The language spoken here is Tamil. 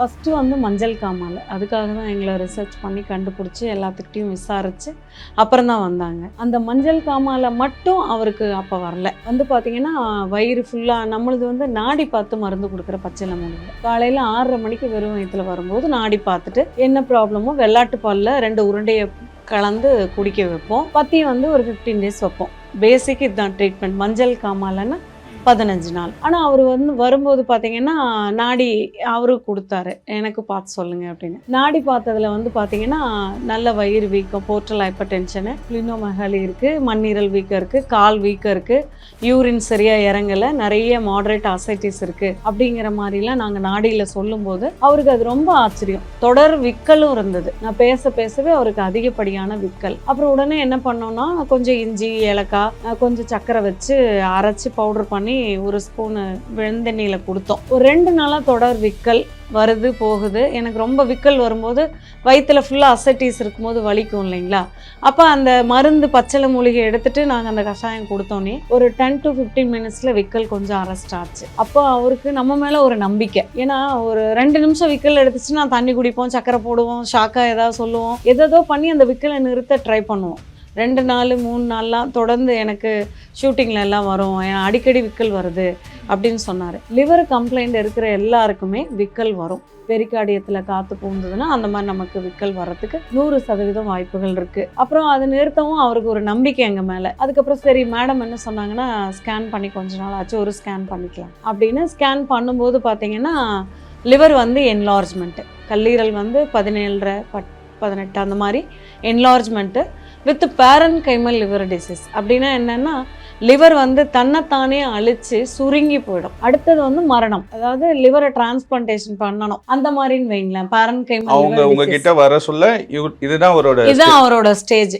ஃபஸ்ட்டு வந்து மஞ்சள் காமால். அதுக்காக தான் எங்களை ரிசர்ச் பண்ணி கண்டுபிடிச்சி எல்லாத்துக்கிட்டையும் விசாரித்து அப்புறம் தான் வந்தாங்க. அந்த மஞ்சள் காமால் மட்டும் அவருக்கு அப்போ வரல. வந்து பார்த்திங்கன்னா வயிறு ஃபுல்லாக நம்மளது வந்து நாடி பார்த்து மருந்து கொடுக்குற பச்சிலை மூலிகை. காலையில் ஆறரை மணிக்கு வெறும் வயிற்றுல வரும்போது நாடி பார்த்துட்டு என்ன ப்ராப்ளமோ வெள்ளாட்டு பாலில் ரெண்டு உருண்டையை கலந்து குடிக்க வைப்போம். பற்றி வந்து ஒரு ஃபிஃப்டீன் டேஸ் வைப்போம். பேசிக் இதுதான் ட்ரீட்மெண்ட் மஞ்சள் காமாலைன்னா பதினஞ்சு நாள். ஆனால் அவர் வந்து வரும்போது பார்த்தீங்கன்னா நாடி அவரு கொடுத்தாரு. எனக்கு பார்த்து சொல்லுங்க அப்படின்னு. நாடி பார்த்ததுல வந்து பார்த்தீங்கன்னா நல்ல வயிறு வீக்கம் போர்ட்டல் ஹைப்பர் டென்ஷனு லினோமஹலி இருக்குது மண்ணீரல் வீக்கம் இருக்குது கால் வீக்கம் இருக்குது யூரின் சரியாக இறங்கலை நிறைய மாடரேட் அசைட்டிஸ் இருக்குது அப்படிங்கிற மாதிரிலாம் நாங்கள் நாடியில் சொல்லும்போது அவருக்கு அது ரொம்ப ஆச்சரியம். தொடர் விக்கலும் இருந்தது. நான் பேச பேசவே அவருக்கு அதிகப்படியான விக்கல். அப்புறம் உடனே என்ன பண்ணோம்னா கொஞ்சம் இஞ்சி ஏலக்காய் கொஞ்சம் சக்கரை வச்சு அரைச்சி பவுடர் பண்ணி ஒரு ஸ்பூனு விழுந்தெண்ணியில் கொடுத்தோம். ஒரு ரெண்டு நாளாக தொடர் விக்கல் வருது போகுது. எனக்கு ரொம்ப விக்கல் வரும்போது வயிற்றுல ஃபுல்லாக அசட்டிஸ் இருக்கும்போது வலிக்கும் இல்லைங்களா? அப்போ அந்த மருந்து பச்சளை மூலிகை எடுத்துட்டு நாங்கள் அந்த கஷாயம் கொடுத்தோன்னே ஒரு டென் டு ஃபிஃப்டீன் மினிட்ஸில் விக்கல் கொஞ்சம் அரெஸ்ட் ஆச்சு அப்போ அவருக்கு நம்ம மேலே ஒரு நம்பிக்கை. ஏன்னா ஒரு ரெண்டு நிமிஷம் விக்கல் எடுத்துச்சுன்னா தண்ணி குடிப்போம் சக்கரை போடுவோம் ஷாக்காக ஏதாவது சொல்லுவோம். எதோ பண்ணி அந்த விக்கலை நிறுத்த ட்ரை பண்ணுவோம். ரெண்டு நாள் மூணு நாள்லாம் தொடர்ந்து எனக்கு ஷூட்டிங்கில் எல்லாம் வரும். ஏன்னா அடிக்கடி விக்கல் வருது அப்படின்னு சொன்னார். லிவர் கம்ப்ளைண்ட் இருக்கிற எல்லாருக்குமே விக்கல் வரும். பெரிக்காடியத்தில் காற்று பூந்ததுன்னா அந்த மாதிரி நமக்கு விக்கல் வர்றதுக்கு நூறு சதவீதம் வாய்ப்புகள் இருக்குது அப்புறம் அதை நிறுத்தவும் அவருக்கு ஒரு நம்பிக்கை எங்கள் மேலே. அதுக்கப்புறம் சரி மேடம் என்ன சொன்னாங்கன்னா ஸ்கேன் பண்ணி கொஞ்ச நாள் ஆச்சு ஒரு ஸ்கேன் பண்ணிக்கலாம் அப்படின்னு ஸ்கேன் பண்ணும்போது பார்த்தீங்கன்னா லிவர் வந்து என்லார்ஜ்மெண்ட்டு கல்லீரல் வந்து பதினேழரை பட் பதினெட்டு அந்த மாதிரி என்லார்ஜ்மெண்ட்டு வித் பேரன் கைமல் லிவர் டிசீஸ் அப்படின்னா என்னன்னா லிவர் வந்து தன்னைத்தானே அழிச்சு சுருங்கி போயிடும். அடுத்தது வந்து மரணம். அதாவது லிவரை டிரான்ஸ்பிளான்டேஷன் பண்ணணும். அந்த மாதிரின்னு வைங்களேன் பேரன் கைமல் அவங்க உங்ககிட்ட வர சொல்ல இதுதான் அவரோட இதுதான் அவரோட ஸ்டேஜ்